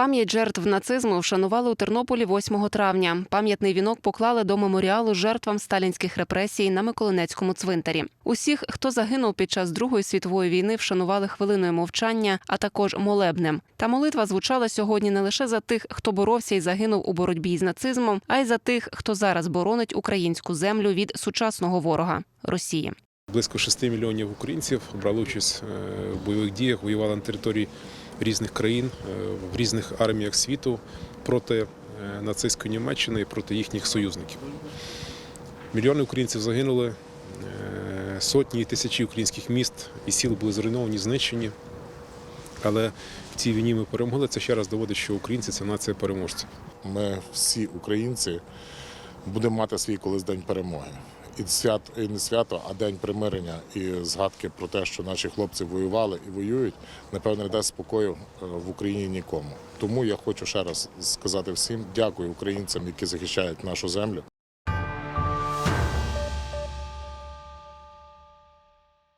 Пам'ять жертв нацизму вшанували у Тернополі 8 травня. Пам'ятний вінок поклали до меморіалу жертвам сталінських репресій на Миколинецькому цвинтарі. Усіх, хто загинув під час Другої світової війни, вшанували хвилиною мовчання, а також молебнем. Та молитва звучала сьогодні не лише за тих, хто боровся і загинув у боротьбі з нацизмом, а й за тих, хто зараз боронить українську землю від сучасного ворога Росії. Близько 6 мільйонів українців брали участь е, в бойових діях, воювали на території різних країн, е, в різних арміях світу проти е, нацистської Німеччини і проти їхніх союзників. Мільйони українців загинули, сотні і тисячі українських міст і сіл були зруйновані, знищені. Але в цій війні ми перемогли. Це ще раз доводить, що українці це нація переможців. Ми всі українці будемо мати свій колись день перемоги. І свят і не свято, а день примирення і згадки про те, що наші хлопці воювали і воюють, напевно, не дасть спокою е, в Україні нікому. Тому я хочу ще раз сказати всім дякую українцям, які захищають нашу землю.